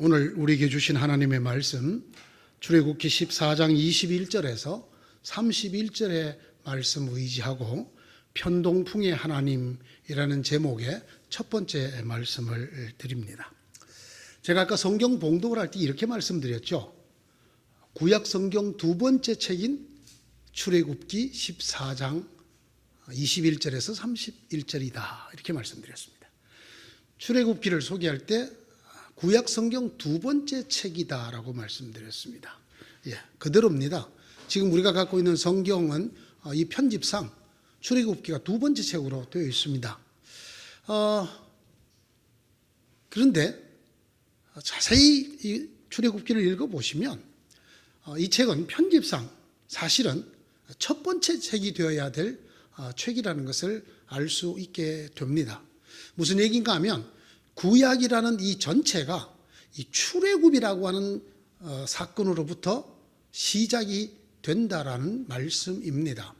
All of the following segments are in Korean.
오늘 우리에게 주신 하나님의 말씀 출애굽기 14장 21절에서 31절의 말씀 의지하고 편동풍의 하나님이라는 제목의 첫 번째 말씀을 드립니다. 제가 아까 성경 봉독을 할 때 이렇게 말씀드렸죠. 구약 성경 두 번째 책인 출애굽기 14장 21절에서 31절이다. 이렇게 말씀드렸습니다. 출애굽기를 소개할 때 구약 성경 두 번째 책이다라고 말씀드렸습니다. 예, 그대로입니다. 지금 우리가 갖고 있는 성경은 어, 이 편집상 출애굽기가 두 번째 책으로 되어 있습니다. 어, 그런데 자세히 이 출애굽기를 읽어보시면 어, 이 책은 편집상 사실은 첫 번째 책이 되어야 될 어, 책이라는 것을 알 수 있게 됩니다. 무슨 얘기인가 하면 구약이라는 이 전체가 이 출애굽이라고 하는 어, 사건으로부터 시작이 된다라는 말씀입니다.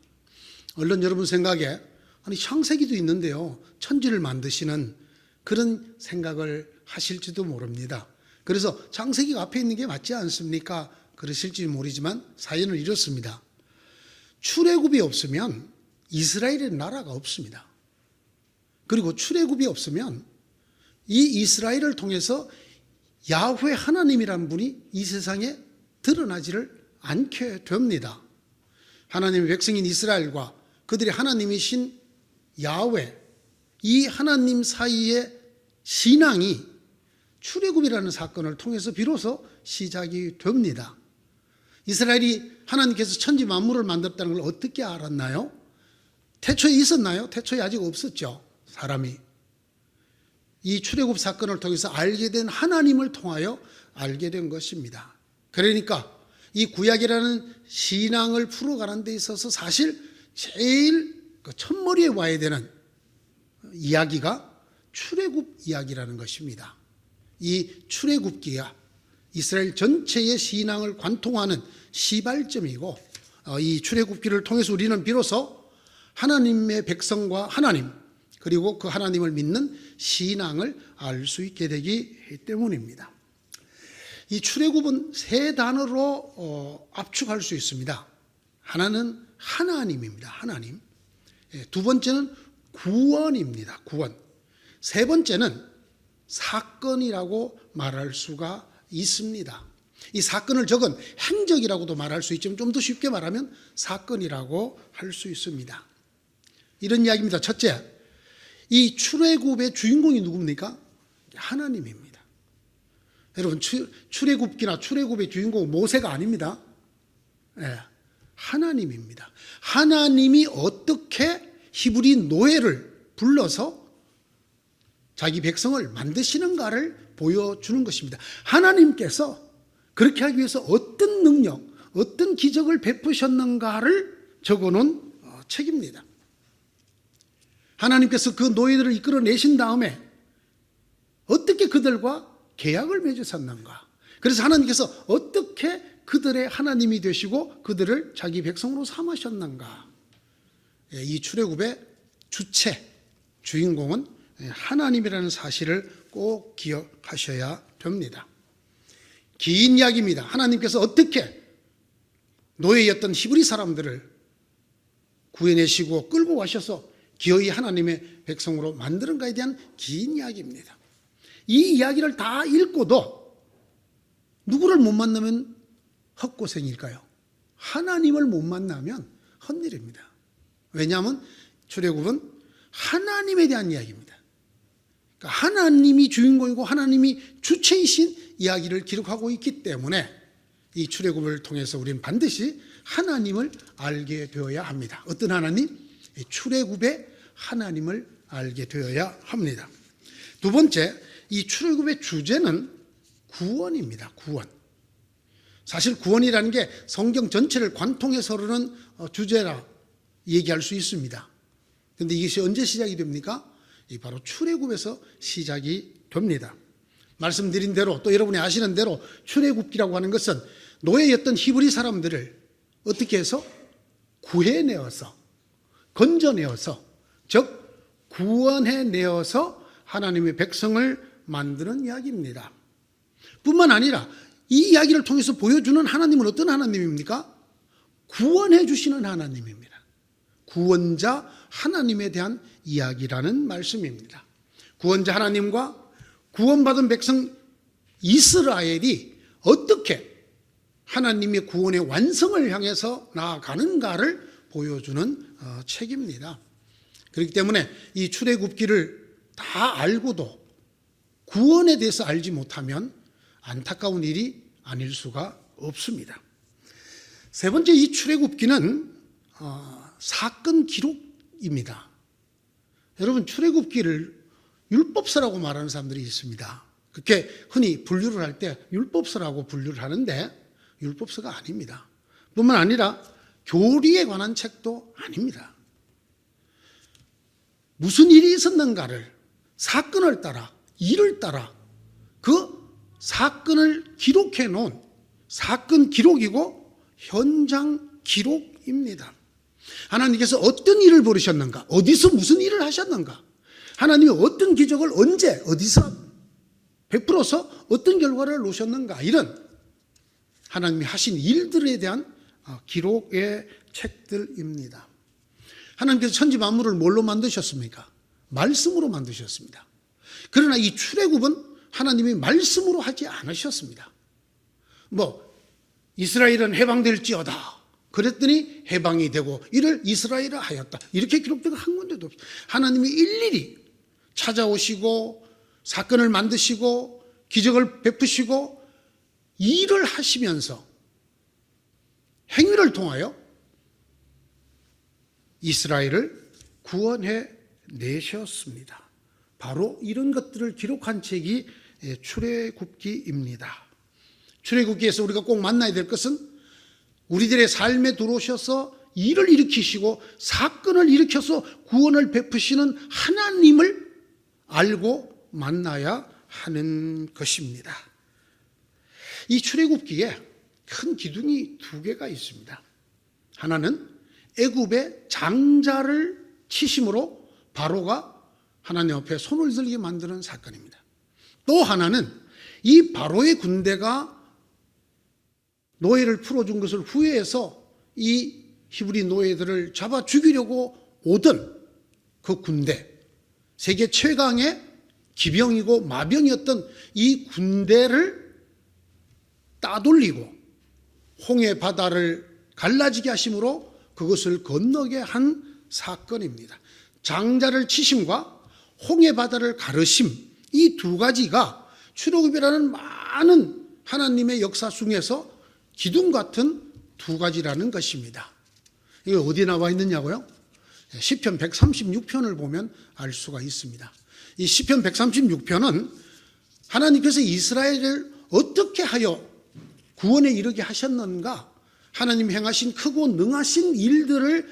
얼른 여러분 생각에 아니 창세기도 있는데요. 천지를 만드시는 그런 생각을 하실지도 모릅니다. 그래서 창세기가 앞에 있는 게 맞지 않습니까? 그러실지 모르지만 사연을 이렇습니다. 출애굽이 없으면 이스라엘의 나라가 없습니다. 그리고 출애굽이 없으면 이 이스라엘을 통해서 야훼 하나님이란 분이 이 세상에 드러나지를 않게 됩니다. 하나님의 백성인 이스라엘과 그들이 하나님이신 야훼 이 하나님 사이의 신앙이 출애굽이라는 사건을 통해서 비로소 시작이 됩니다. 이스라엘이 하나님께서 천지 만물을 만들었다는 걸 어떻게 알았나요? 태초에 있었나요? 태초에 아직 없었죠. 사람이 이 출애굽 사건을 통해서 알게 된 하나님을 통하여 알게 된 것입니다. 그러니까 이 구약이라는 신앙을 풀어가는 데 있어서 사실 제일 그 첫머리에 와야 되는 이야기가 출애굽 이야기라는 것입니다. 이 출애굽기가 이스라엘 전체의 신앙을 관통하는 시발점이고 어, 이 출애굽기를 통해서 우리는 비로소 하나님의 백성과 하나님 그리고 그 하나님을 믿는 신앙을 알 수 있게 되기 때문입니다. 이 출애굽은 세 단어로 어, 압축할 수 있습니다. 하나는 하나님입니다. 하나님. 예, 두 번째는 구원입니다. 구원. 세 번째는 사건이라고 말할 수가 있습니다. 이 사건을 적은 행적이라고도 말할 수 있지만 좀 더 쉽게 말하면 사건이라고 할 수 있습니다. 이런 이야기입니다. 첫째, 이 출애굽의 주인공이 누굽니까? 하나님입니다. 여러분 출애굽기나 출애굽의 주인공은 모세가 아닙니다. 네, 하나님입니다. 하나님이 어떻게 히브리 노예를 불러서 자기 백성을 만드시는가를 보여주는 것입니다. 하나님께서 그렇게 하기 위해서 어떤 능력, 어떤 기적을 베푸셨는가를 적어놓은 어, 책입니다. 하나님께서 그 노예들을 이끌어내신 다음에 어떻게 그들과 계약을 맺으셨는가. 그래서 하나님께서 어떻게 그들의 하나님이 되시고 그들을 자기 백성으로 삼으셨는가. 예, 이 출애굽의 주체, 주인공은 하나님이라는 사실을 꼭 기억하셔야 됩니다. 긴 이야기입니다. 하나님께서 어떻게 노예였던 히브리 사람들을 구해내시고 끌고 가셔서 기어이 하나님의 백성으로 만드는가에 대한 긴 이야기입니다. 이 이야기를 다 읽고도 누구를 못 만나면 헛고생일까요? 하나님을 못 만나면 헛일입니다. 왜냐하면 출애굽은 하나님에 대한 이야기입니다. 그러니까 하나님이 주인공이고 하나님이 주체이신 이야기를 기록하고 있기 때문에 이 출애굽을 통해서 우리는 반드시 하나님을 알게 되어야 합니다. 어떤 하나님? 출애굽의 하나님을 알게 되어야 합니다. 두 번째, 이 출애굽의 주제는 구원입니다. 구원. 사실 구원이라는 게 성경 전체를 관통해서는 어, 주제라 얘기할 수 있습니다. 그런데 이것이 언제 시작이 됩니까? 바로 출애굽에서 시작이 됩니다. 말씀드린 대로 또 여러분이 아시는 대로 출애굽기라고 하는 것은 노예였던 히브리 사람들을 어떻게 해서 구해내어서 건져내어서 즉 구원해 내어서 하나님의 백성을 만드는 이야기입니다. 뿐만 아니라 이 이야기를 통해서 보여주는 하나님은 어떤 하나님입니까? 구원해 주시는 하나님입니다. 구원자 하나님에 대한 이야기라는 말씀입니다. 구원자 하나님과 구원받은 백성 이스라엘이 어떻게 하나님의 구원의 완성을 향해서 나아가는가를 보여주는 어, 책입니다. 그렇기 때문에 이 출애굽기를 다 알고도 구원에 대해서 알지 못하면 안타까운 일이 아닐 수가 없습니다. 세 번째 이 출애굽기는 어, 사건 기록입니다. 여러분 출애굽기를 율법서라고 말하는 사람들이 있습니다. 그렇게 흔히 분류를 할 때 율법서라고 분류를 하는데 율법서가 아닙니다. 뿐만 아니라 교리에 관한 책도 아닙니다. 무슨 일이 있었는가를 사건을 따라 일을 따라 그 사건을 기록해 놓은 사건 기록이고 현장 기록입니다. 하나님께서 어떤 일을 벌이셨는가? 어디서 무슨 일을 하셨는가? 하나님이 어떤 기적을 언제 어디서 베풀어서 어떤 결과를 놓으셨는가? 이런 하나님이 하신 일들에 대한 어, 기록의 책들입니다. 하나님께서 천지 만물을 뭘로 만드셨습니까? 말씀으로 만드셨습니다. 그러나 이 출애굽은 하나님이 말씀으로 하지 않으셨습니다. 뭐 이스라엘은 해방될지어다. 그랬더니 해방이 되고 이를 이스라엘을 하였다. 이렇게 기록된 한 군데도 없어요. 하나님이 일일이 찾아오시고 사건을 만드시고 기적을 베푸시고 일을 하시면서 행위를 통하여 이스라엘을 구원해 내셨습니다. 바로 이런 것들을 기록한 책이 출애굽기입니다. 출애굽기에서 우리가 꼭 만나야 될 것은 우리들의 삶에 들어오셔서 일을 일으키시고 사건을 일으켜서 구원을 베푸시는 하나님을 알고 만나야 하는 것입니다. 이 출애굽기에 큰 기둥이 두 개가 있습니다. 하나는 애굽의 장자를 치심으로 바로가 하나님 앞에 손을 들게 만드는 사건입니다. 또 하나는 이 바로의 군대가 노예를 풀어준 것을 후회해서 이 히브리 노예들을 잡아 죽이려고 오던 그 군대, 세계 최강의 기병이고 마병이었던 이 군대를 따돌리고 홍해 바다를 갈라지게 하심으로 그것을 건너게 한 사건입니다. 장자를 치심과 홍해 바다를 가르심 이 두 가지가 출애굽이라는 많은 하나님의 역사 중에서 기둥 같은 두 가지라는 것입니다. 이게 어디 나와 있느냐고요? 시편 136편을 보면 알 수가 있습니다. 이 시편 136편은 하나님께서 이스라엘을 어떻게 하여 구원에 이르게 하셨는가? 하나님 행하신 크고 능하신 일들을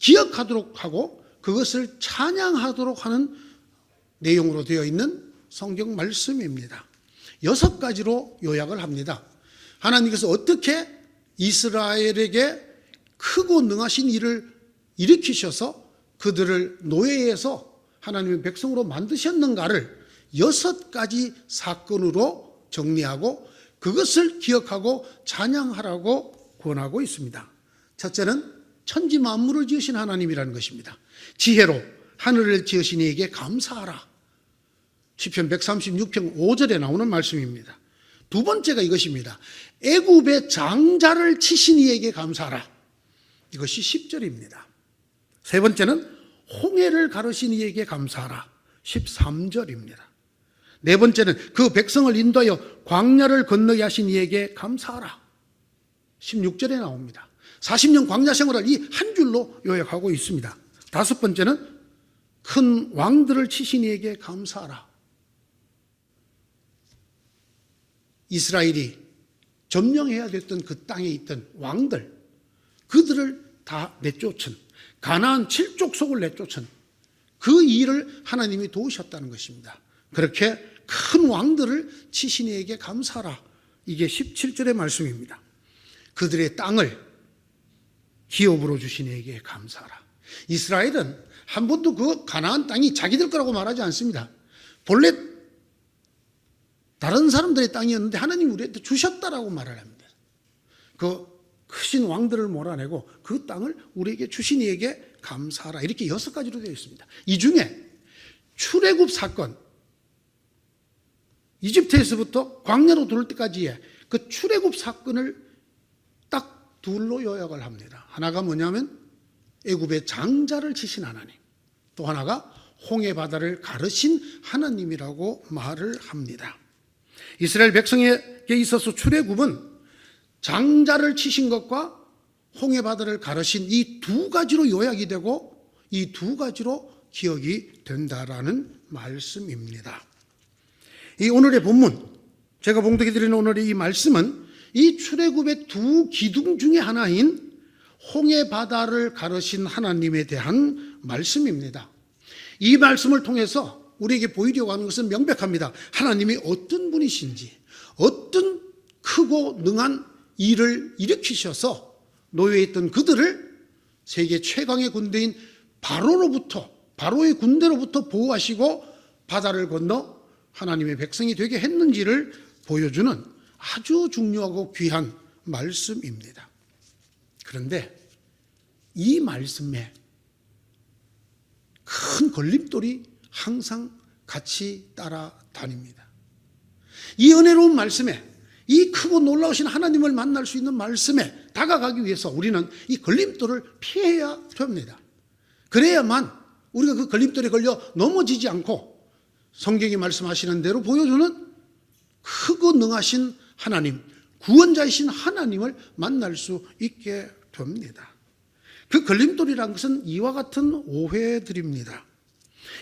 기억하도록 하고 그것을 찬양하도록 하는 내용으로 되어 있는 성경 말씀입니다. 여섯 가지로 요약을 합니다. 하나님께서 어떻게 이스라엘에게 크고 능하신 일을 일으키셔서 그들을 노예에서 하나님의 백성으로 만드셨는가를 여섯 가지 사건으로 정리하고 그것을 기억하고 찬양하라고 권하고 있습니다. 첫째는 천지 만물을 지으신 하나님이라는 것입니다. 지혜로 하늘을 지으신 이에게 감사하라. 시편 136편 5절에 나오는 말씀입니다. 두 번째가 이것입니다. 애굽의 장자를 치신 이에게 감사하라. 이것이 10절입니다. 세 번째는 홍해를 가르신 이에게 감사하라. 13절입니다. 네 번째는 그 백성을 인도하여 광야를 건너게 하신 이에게 감사하라. 16절에 나옵니다. 40년 광야 생활을 이 한 줄로 요약하고 있습니다. 다섯 번째는 큰 왕들을 치신 이에게 감사하라. 이스라엘이 점령해야 됐던 그 땅에 있던 왕들, 그들을 다 내쫓은 가나안 칠족 속을 내쫓은 그 일을 하나님이 도우셨다는 것입니다. 그렇게 큰 왕들을 치신 이에게 감사하라. 이게 17절의 말씀입니다. 그들의 땅을 기업으로 주신 이에게 감사하라. 이스라엘은 한 번도 그 가나안 땅이 자기들 거라고 말하지 않습니다. 본래 다른 사람들의 땅이었는데 하나님이 우리한테 주셨다라고 말을 합니다. 그 크신 왕들을 몰아내고 그 땅을 우리에게 주신 이에게 감사하라. 이렇게 여섯 가지로 되어 있습니다. 이 중에 출애굽 사건, 이집트에서부터 광야로 들어올 때까지의 그 출애굽 사건을 딱 둘로 요약을 합니다. 하나가 뭐냐면 애굽의 장자를 치신 하나님. 또 하나가 홍해 바다를 가르신 하나님이라고 말을 합니다. 이스라엘 백성에게 있어서 출애굽은 장자를 치신 것과 홍해 바다를 가르신 이 두 가지로 요약이 되고 이 두 가지로 기억이 된다라는 말씀입니다. 이 오늘의 본문 제가 봉독해 드리는 오늘의 이 말씀은 이 출애굽의 두 기둥 중에 하나인 홍해 바다를 가르신 하나님에 대한 말씀입니다. 이 말씀을 통해서 우리에게 보이려고 하는 것은 명백합니다. 하나님이 어떤 분이신지, 어떤 크고 능한 일을 일으키셔서 노예에 있던 그들을 세계 최강의 군대인 바로로부터, 바로의 군대로부터 보호하시고 바다를 건너 하나님의 백성이 되게 했는지를 보여주는 아주 중요하고 귀한 말씀입니다. 그런데 이 말씀에 큰 걸림돌이 항상 같이 따라다닙니다. 이 은혜로운 말씀에 이 크고 놀라우신 하나님을 만날 수 있는 말씀에 다가가기 위해서 우리는 이 걸림돌을 피해야 됩니다. 그래야만 우리가 그 걸림돌에 걸려 넘어지지 않고 성경이 말씀하시는 대로 보여주는 크고 능하신 하나님, 구원자이신 하나님을 만날 수 있게 됩니다. 그 걸림돌이란 것은 이와 같은 오해들입니다.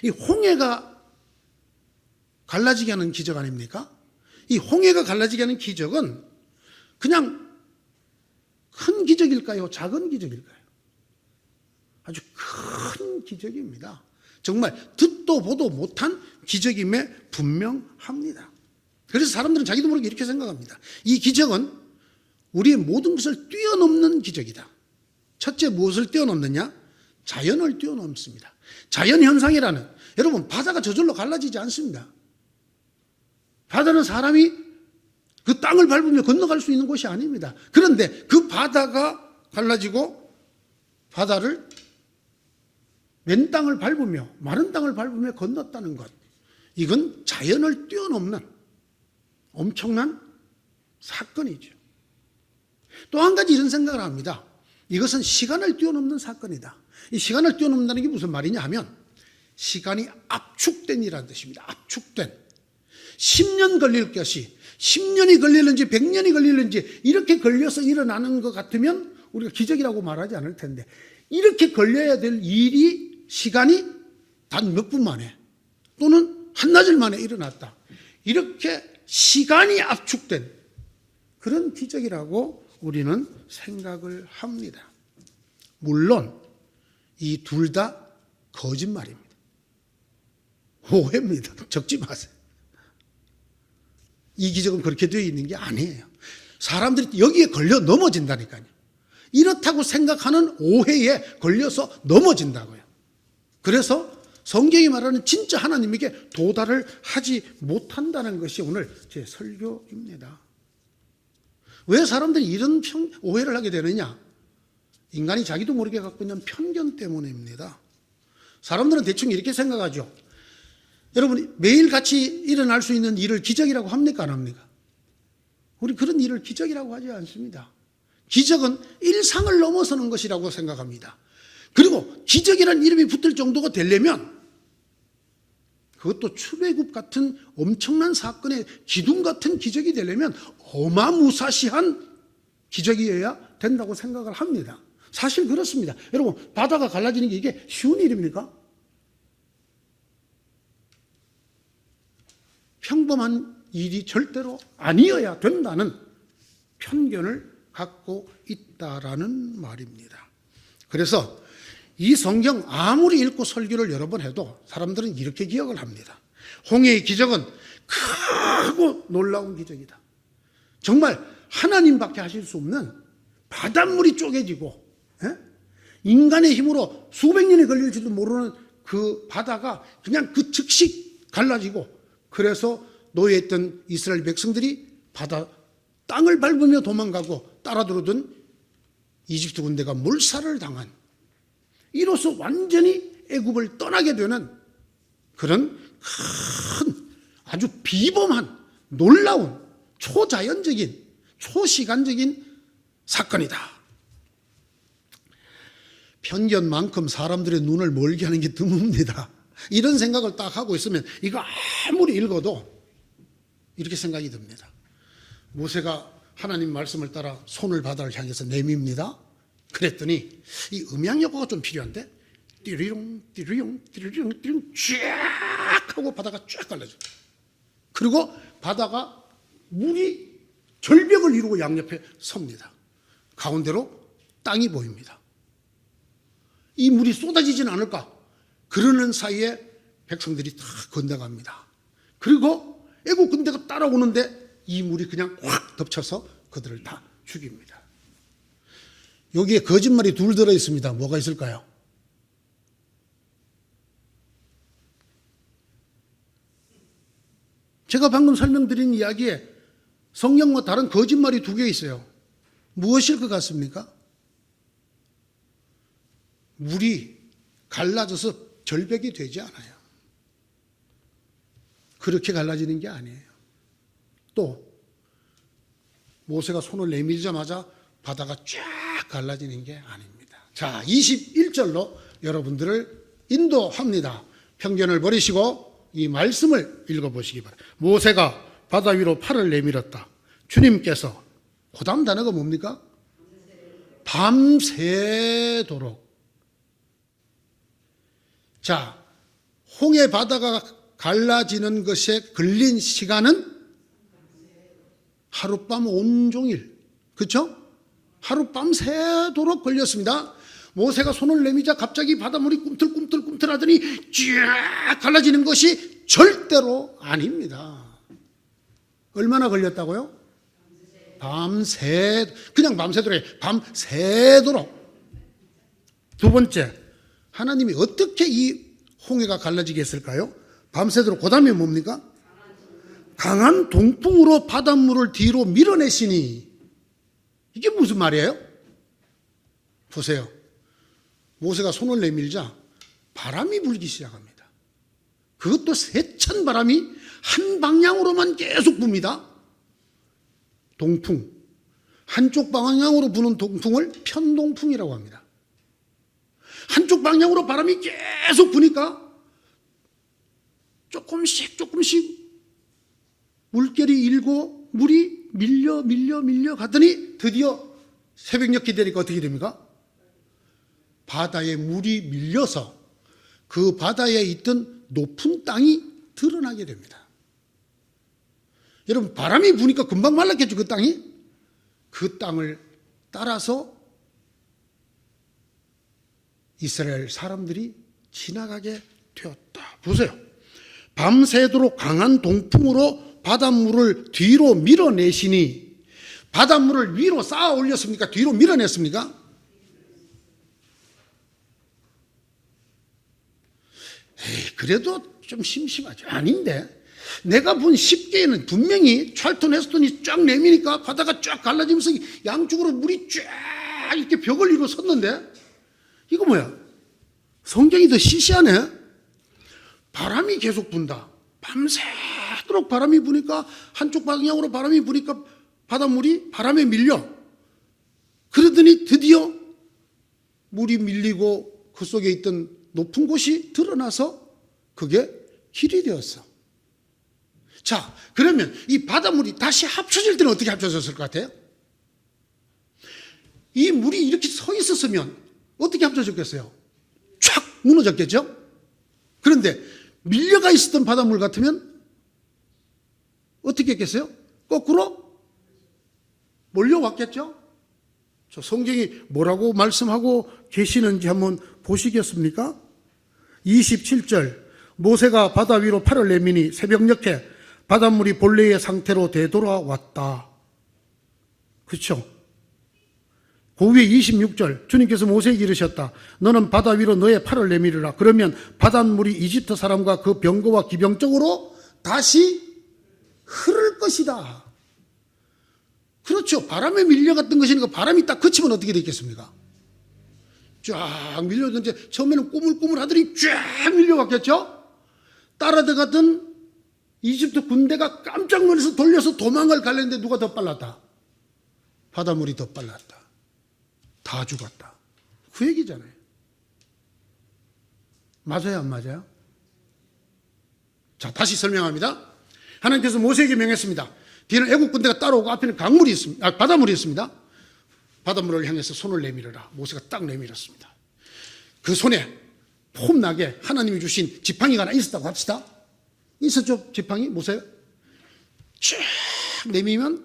이 홍해가 갈라지게 하는 기적 아닙니까? 이 홍해가 갈라지게 하는 기적은 그냥 큰 기적일까요? 작은 기적일까요? 아주 큰 기적입니다. 정말 듣도 보도 못한 기적임에 분명합니다. 그래서 사람들은 자기도 모르게 이렇게 생각합니다. 이 기적은 우리의 모든 것을 뛰어넘는 기적이다. 첫째 무엇을 뛰어넘느냐? 자연을 뛰어넘습니다. 자연 현상이라는 여러분 바다가 저절로 갈라지지 않습니다. 바다는 사람이 그 땅을 밟으며 건너갈 수 있는 곳이 아닙니다. 그런데 그 바다가 갈라지고 바다를 맨 땅을 밟으며 마른 땅을 밟으며 건넜다는 것. 이건 자연을 뛰어넘는 엄청난 사건이죠. 또 한 가지 이런 생각을 합니다. 이것은 시간을 뛰어넘는 사건이다. 이 시간을 뛰어넘는다는 게 무슨 말이냐 하면 시간이 압축된 이라는 뜻입니다. 압축된. 10년 걸릴 것이 10년이 걸리는지 100년이 걸리는지 이렇게 걸려서 일어나는 것 같으면 우리가 기적이라고 말하지 않을 텐데 이렇게 걸려야 될 일이 시간이 단 몇 분 만에 또는 한나절 만에 일어났다. 이렇게 시간이 압축된 그런 기적이라고 우리는 생각을 합니다. 물론 이 둘 다 거짓말입니다. 오해입니다. 적지 마세요. 이 기적은 그렇게 되어 있는 게 아니에요. 사람들이 여기에 걸려 넘어진다니까요. 이렇다고 생각하는 오해에 걸려서 넘어진다고요. 그래서 성경이 말하는 진짜 하나님에게 도달을 하지 못한다는 것이 오늘 제 설교입니다. 왜 사람들이 이런 편, 오해를 하게 되느냐? 인간이 자기도 모르게 갖고 있는 편견 때문입니다. 사람들은 대충 이렇게 생각하죠. 여러분, 매일 같이 일어날 수 있는 일을 기적이라고 합니까? 안 합니까? 우리 그런 일을 기적이라고 하지 않습니다. 기적은 일상을 넘어서는 것이라고 생각합니다. 그리고 기적이라는 이름이 붙을 정도가 되려면 그것도 출애굽 같은 엄청난 사건의 기둥 같은 기적이 되려면 어마무사시한 기적이어야 된다고 생각을 합니다. 사실 그렇습니다. 여러분, 바다가 갈라지는 게 이게 쉬운 일입니까? 평범한 일이 절대로 아니어야 된다는 편견을 갖고 있다라는 말입니다. 그래서 이 성경 아무리 읽고 설교를 여러 번 해도 사람들은 이렇게 기억을 합니다. 홍해의 기적은 크고 놀라운 기적이다. 정말 하나님밖에 하실 수 없는 바닷물이 쪼개지고 예? 인간의 힘으로 수백 년이 걸릴지도 모르는 그 바다가 그냥 그 즉시 갈라지고 그래서 노예했던 이스라엘 백성들이 바다 땅을 밟으며 도망가고 따라 들어오던 이집트 군대가 몰살을 당한 이로써 완전히 애굽을 떠나게 되는 그런 큰 아주 비범한 놀라운 초자연적인 초시간적인 사건이다. 편견만큼 사람들의 눈을 멀게 하는 게 드뭅니다. 이런 생각을 딱 하고 있으면 이거 아무리 읽어도 이렇게 생각이 듭니다. 모세가 하나님 말씀을 따라 손을 바다를 향해서 내밉니다. 그랬더니 이 음향 효과가 좀 필요한데 띠리용 띠리용 띠리용 띠리용 쫙 하고 바다가 쫙 갈라져. 그리고 바다가 물이 절벽을 이루고 양옆에 섭니다. 가운데로 땅이 보입니다. 이 물이 쏟아지지는 않을까? 그러는 사이에 백성들이 다 건너갑니다. 그리고 애국 군대가 따라오는데 이 물이 그냥 확 덮쳐서 그들을 다 죽입니다. 여기에 거짓말이 둘 들어 있습니다. 뭐가 있을까요? 제가 방금 설명드린 이야기에 성경과 다른 거짓말이 두 개 있어요. 무엇일 것 같습니까? 물이 갈라져서 절벽이 되지 않아요. 그렇게 갈라지는 게 아니에요. 또 모세가 손을 내밀자마자 바다가 쫙 갈라지는 게 아닙니다. 자, 21절로 여러분들을 인도합니다. 편견을 버리시고 이 말씀을 읽어보시기 바랍니다. 모세가 바다 위로 팔을 내밀었다. 주님께서 그 다음 단어가 뭡니까? 밤새도록 자, 홍해 바다가 갈라지는 것에 걸린 시간은 하룻밤 온종일. 그쵸? 하룻밤 새도록 걸렸습니다. 모세가 손을 내미자 갑자기 바닷물이 꿈틀꿈틀꿈틀 하더니 쫙 갈라지는 것이 절대로 아닙니다. 얼마나 걸렸다고요? 밤새, 그냥 밤새도록, 밤새도록. 두 번째, 하나님이 어떻게 이 홍해가 갈라지게 했을까요? 밤새도록 그 다음에 뭡니까? 강한 동풍으로 바닷물을 뒤로 밀어내시니 이게 무슨 말이에요? 보세요. 모세가 손을 내밀자 바람이 불기 시작합니다. 그것도 세찬 바람이 한 방향으로만 계속 붑니다. 동풍. 한쪽 방향으로 부는 동풍을 편동풍이라고 합니다. 한쪽 방향으로 바람이 계속 부니까 조금씩 조금씩 물결이 일고 물이 밀려 밀려 밀려 가더니 드디어 새벽녘 기다리니까 어떻게 됩니까? 바다에 물이 밀려서 그 바다에 있던 높은 땅이 드러나게 됩니다. 여러분 바람이 부니까 금방 말랐겠죠 그 땅이? 그 땅을 따라서 이스라엘 사람들이 지나가게 되었다. 보세요. 밤새도록 강한 동풍으로 바닷물을 뒤로 밀어내시니 바닷물을 위로 쌓아 올렸습니까? 뒤로 밀어냈습니까? 에이, 그래도 좀 심심하죠. 아닌데. 내가 본 10개에는 분명히 찰톤 헤스톤이 쫙 내미니까 바다가 쫙 갈라지면서 양쪽으로 물이 쫙 이렇게 벽을 이루어 섰는데 이거 뭐야? 성경이 더 시시하네? 바람이 계속 분다. 밤새 도록 바람이 부니까 한쪽 방향으로 바람이 부니까 바닷물이 바람에 밀려. 그러더니 드디어 물이 밀리고 그 속에 있던 높은 곳이 드러나서 그게 길이 되었어. 자, 그러면 이 바닷물이 다시 합쳐질 때는 어떻게 합쳐졌을 것 같아요? 이 물이 이렇게 서 있었으면 어떻게 합쳐졌겠어요? 촥 무너졌겠죠? 그런데 밀려가 있었던 바닷물 같으면 어떻게 했겠어요? 거꾸로 몰려왔겠죠? 저 성경이 뭐라고 말씀하고 계시는지 한번 보시겠습니까? 27절 모세가 바다 위로 팔을 내미니 새벽녘에 바닷물이 본래의 상태로 되돌아왔다. 그렇죠? 그 위에 26절 주님께서 모세에게 이르셨다. 너는 바다 위로 너의 팔을 내밀으라. 그러면 바닷물이 이집트 사람과 그 병거와 기병적으로 다시 흐를 것이다. 그렇죠. 바람에 밀려갔던 것이니까 바람이 딱 그치면 어떻게 되겠습니까? 쫙 밀려든지 처음에는 꾸물꾸물 하더니 쫙 밀려갔겠죠? 따라 들어갔던 이집트 군대가 깜짝 놀라서 돌려서 도망을 가려는데 누가 더 빨랐다? 바닷물이 더 빨랐다. 다 죽었다. 그 얘기잖아요. 맞아요, 안 맞아요? 자, 다시 설명합니다. 하나님께서 모세에게 명했습니다. 뒤는 애국 군대가 따라오고 앞에는 강물이 있습니다. 아, 바닷물이 있습니다. 바닷물을 향해서 손을 내밀어라. 모세가 딱 내밀었습니다. 그 손에 폼나게 하나님이 주신 지팡이가 하나 있었다고 합시다. 있었죠? 지팡이? 모세? 쫙 내밀면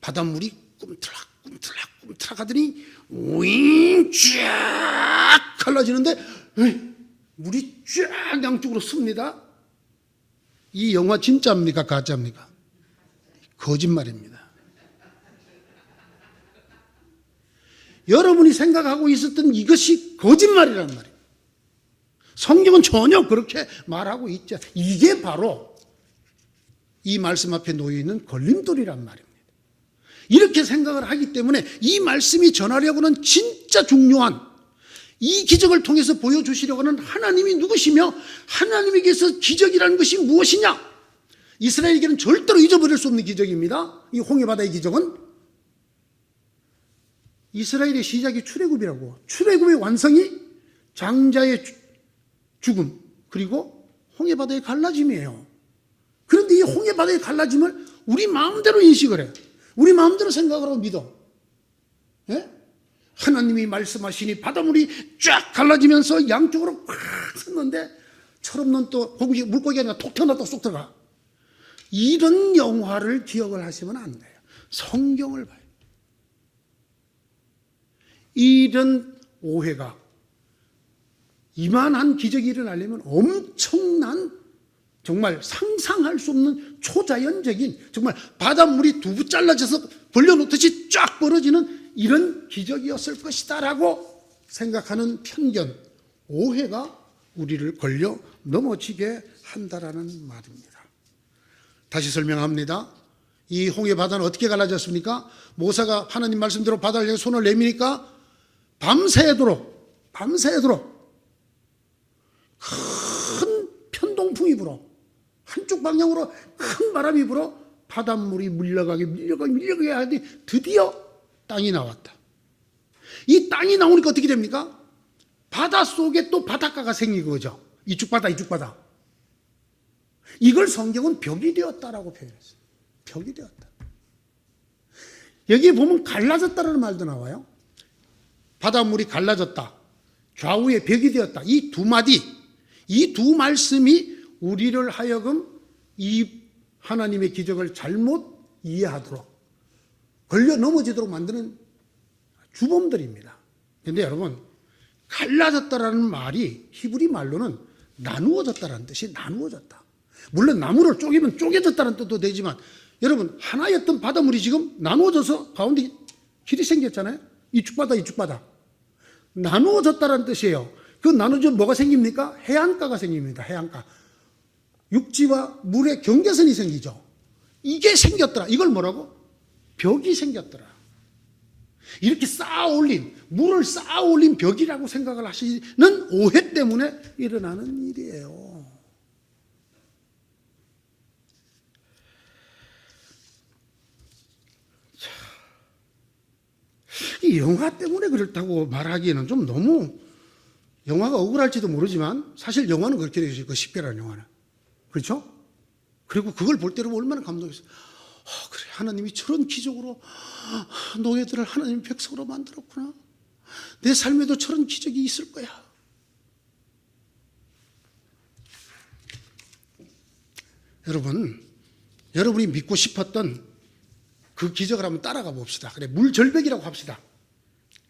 바닷물이 꿈틀락, 꿈틀락, 꿈틀락 하더니 윙, 쫙 갈라지는데 물이 쫙 양쪽으로 씁니다. 이 영화 진짜입니까? 가짜입니까? 거짓말입니다. 여러분이 생각하고 있었던 이것이 거짓말이란 말이에요. 성경은 전혀 그렇게 말하고 있지 않 이게 바로 이 말씀 앞에 놓여 있는 걸림돌이란 말입니다. 이렇게 생각을 하기 때문에 이 말씀이 전하려고는 진짜 중요한 이 기적을 통해서 보여주시려고 하는 하나님이 누구시며 하나님에게서 기적이라는 것이 무엇이냐? 이스라엘에게는 절대로 잊어버릴 수 없는 기적입니다. 이 홍해바다의 기적은 이스라엘의 시작이 출애굽이라고. 출애굽의 완성이 장자의 주- 죽음 그리고 홍해바다의 갈라짐이에요. 그런데 이 홍해바다의 갈라짐을 우리 마음대로 인식을 해. 우리 마음대로 생각을 하고 믿어. 예? 하나님이 말씀하시니 바닷물이 쫙 갈라지면서 양쪽으로 팍 섰는데 철없는 또 고기, 물고기가 아니라 톡 튀어나왔다 쏙 들어가. 이런 영화를 기억을 하시면 안 돼요. 성경을 봐요. 이런 오해가 이만한 기적이 일어나려면 엄청난 정말 상상할 수 없는 초자연적인 정말 바닷물이 두부 잘라져서 벌려놓듯이 쫙 벌어지는 이런 기적이었을 것이다 라고 생각하는 편견, 오해가 우리를 걸려 넘어지게 한다라는 말입니다. 다시 설명합니다. 이 홍해 바다는 어떻게 갈라졌습니까? 모세가 하나님 말씀대로 바다를 향해 손을 내미니까 밤새도록 밤새도록 큰 편동풍이 불어 한쪽 방향으로 큰 바람이 불어 바닷물이 밀려가게 밀려가게 밀려가게 하더니 드디어 땅이 나왔다. 이 땅이 나오니까 어떻게 됩니까? 바다 속에 또 바닷가가 생긴 거죠. 이쪽 바다 이쪽 바다. 이걸 성경은 벽이 되었다라고 표현했어요. 벽이 되었다. 여기에 보면 갈라졌다라는 말도 나와요. 바닷물이 갈라졌다. 좌우에 벽이 되었다. 이 두 마디, 이 두 말씀이 우리를 하여금 이 하나님의 기적을 잘못 이해하도록 걸려 넘어지도록 만드는 주범들입니다. 근데 여러분, 갈라졌다라는 말이 히브리 말로는 나누어졌다라는 뜻이 나누어졌다. 물론 나무를 쪼개면 쪼개졌다는 뜻도 되지만 여러분 하나였던 바닷물이 지금 나누어져서 가운데 길이 생겼잖아요. 이쪽 바다 이쪽 바다. 나누어졌다는 뜻이에요. 그 나누어져 뭐가 생깁니까? 해안가가 생깁니다. 해안가. 육지와 물의 경계선이 생기죠. 이게 생겼더라. 이걸 뭐라고? 벽이 생겼더라. 이렇게 쌓아 올린, 물을 쌓아 올린 벽이라고 생각을 하시는 오해 때문에 일어나는 일이에요. 이 영화 때문에 그렇다고 말하기에는 좀 너무 영화가 억울할지도 모르지만 사실 영화는 그렇게 되죠. 그 식별한 영화는. 그렇죠? 그리고 그걸 볼 때로 얼마나 감동했어요. 하나님이 저런 기적으로 아, 노예들을 하나님 백성으로 만들었구나. 내 삶에도 저런 기적이 있을 거야. 여러분, 여러분이 믿고 싶었던 그 기적을 한번 따라가 봅시다. 그래, 물절벽이라고 합시다.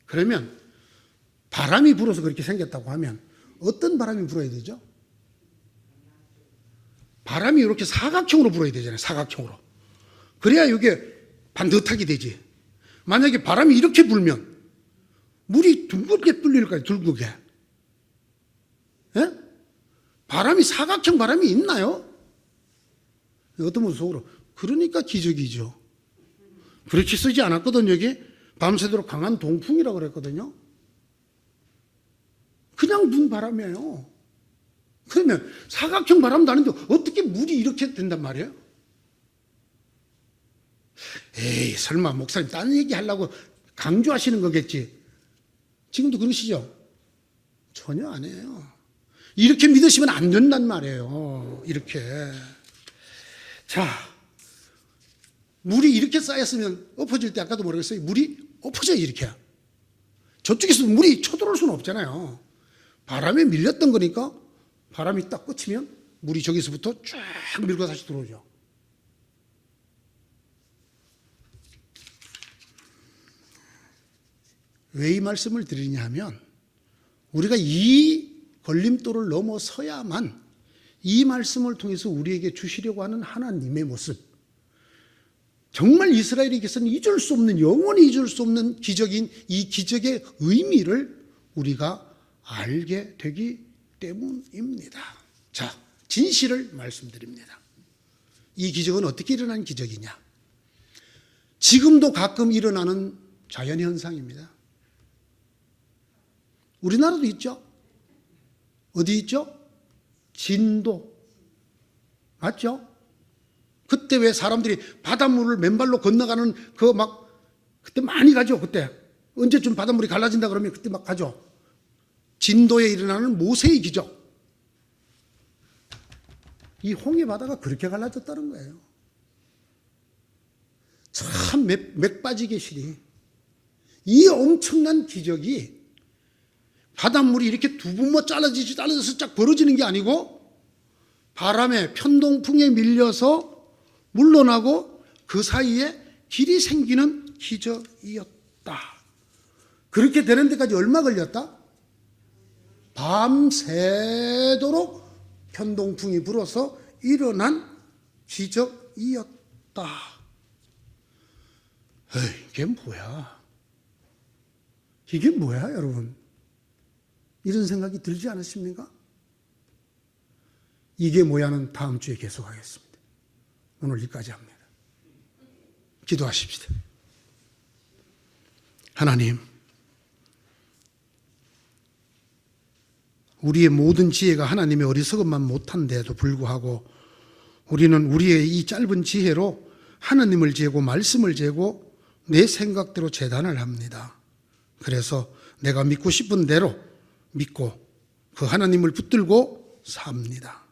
그러면 바람이 불어서 그렇게 생겼다고 하면 어떤 바람이 불어야 되죠? 바람이 이렇게 사각형으로 불어야 되잖아요. 사각형으로. 그래야 이게 반듯하게 되지. 만약에 바람이 이렇게 불면 물이 둥글게 뚫릴 거예요. 둥글게. 예? 바람이 사각형 바람이 있나요? 어떤 분 속으로 그러니까 기적이죠. 그렇게 쓰지 않았거든요. 여기 밤새도록 강한 동풍이라고 그랬거든요. 그냥 분 바람이에요. 그러면 사각형 바람도 아닌데 어떻게 물이 이렇게 된단 말이에요? 에이, 설마 목사님 딴 얘기 하려고 강조하시는 거겠지. 지금도 그러시죠? 전혀 아니에요. 이렇게 믿으시면 안 된단 말이에요. 이렇게. 자, 물이 이렇게 쌓였으면 엎어질 때 아까도 모르겠어요. 물이 엎어져요, 이렇게. 저쪽에서 물이 쳐들어올 수는 없잖아요. 바람에 밀렸던 거니까 바람이 딱 꽂히면 물이 저기서부터 쫙 밀고 다시 들어오죠. 왜 이 말씀을 드리냐 하면 우리가 이 걸림돌을 넘어서야만 이 말씀을 통해서 우리에게 주시려고 하는 하나님의 모습 정말 이스라엘에게서는 잊을 수 없는 영원히 잊을 수 없는 기적인 이 기적의 의미를 우리가 알게 되기 때문입니다. 자, 진실을 말씀드립니다. 이 기적은 어떻게 일어난 기적이냐? 지금도 가끔 일어나는 자연 현상입니다. 우리나라도 있죠? 어디 있죠? 진도. 맞죠? 그때 왜 사람들이 바닷물을 맨발로 건너가는 그 막, 그때 많이 가죠, 그때. 언제쯤 바닷물이 갈라진다 그러면 그때 막 가죠. 진도에 일어나는 모세의 기적. 이 홍해 바다가 그렇게 갈라졌다는 거예요. 참 맥, 맥 빠지게 시리. 이 엄청난 기적이 바닷물이 이렇게 두 분모 잘라지지 잘라져서 쫙 벌어지는 게 아니고 바람에 편동풍에 밀려서 물러나고 그 사이에 길이 생기는 기적이었다. 그렇게 되는 데까지 얼마 걸렸다? 밤새도록 편동풍이 불어서 일어난 기적이었다. 에이, 이게 뭐야? 이게 뭐야, 여러분? 이런 생각이 들지 않으십니까? 이게 뭐야는 다음 주에 계속하겠습니다. 오늘 여기까지 합니다. 기도하십시다. 하나님, 우리의 모든 지혜가 하나님의 어리석음만 못한데도 불구하고 우리는 우리의 이 짧은 지혜로 하나님을 재고 말씀을 재고 내 생각대로 재단을 합니다. 그래서 내가 믿고 싶은 대로 믿고 그 하나님을 붙들고 삽니다.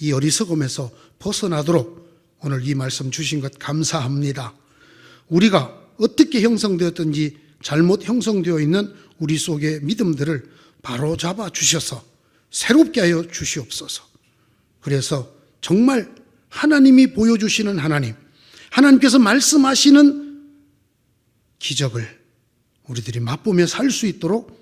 이 어리석음에서 벗어나도록 오늘 이 말씀 주신 것 감사합니다. 우리가 어떻게 형성되었든지 잘못 형성되어 있는 우리 속의 믿음들을 바로 잡아 주셔서 새롭게 하여 주시옵소서. 그래서 정말 하나님이 보여주시는 하나님, 하나님께서 말씀하시는 기적을 우리들이 맛보며 살 수 있도록